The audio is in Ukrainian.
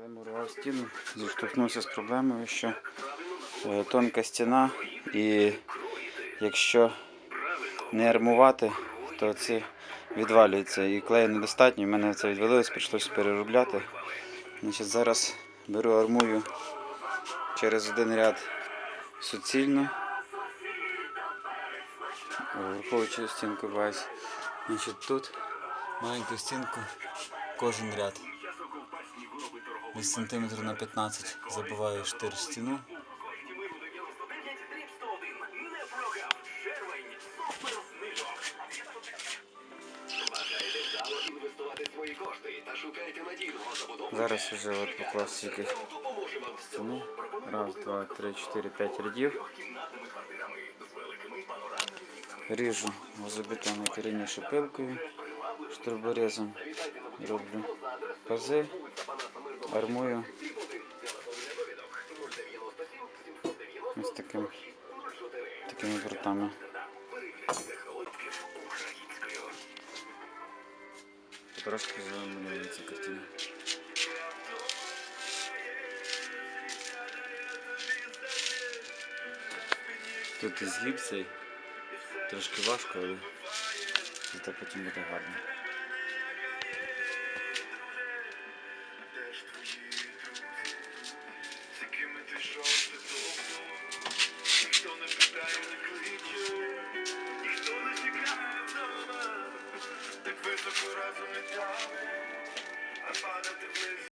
Коли мурував стіну, зіштовхнувся з проблемою, що е, тонка стіна і якщо не армувати, то це відвалюється. І клею недостатньо, в мене це відвалилось, прийшлося переробляти. Значить, зараз беру армую через один ряд суцільно. Враховуючи стінку вайс. Значить, тут маленьку стінку кожен ряд. Десь сантиметр на 15 забиваю штир стіну. Зараз вже от поклав стільки стіну. Раз, два, три, чотири, п'ять рядів. Ріжу і раніше пилкою, штурборезом роблю пази, армую. Ось таким, такими прутами. Трошки замалюється картина. Тут із гіпсей трошки важко, але це потім буде гарно. I'm part of the business.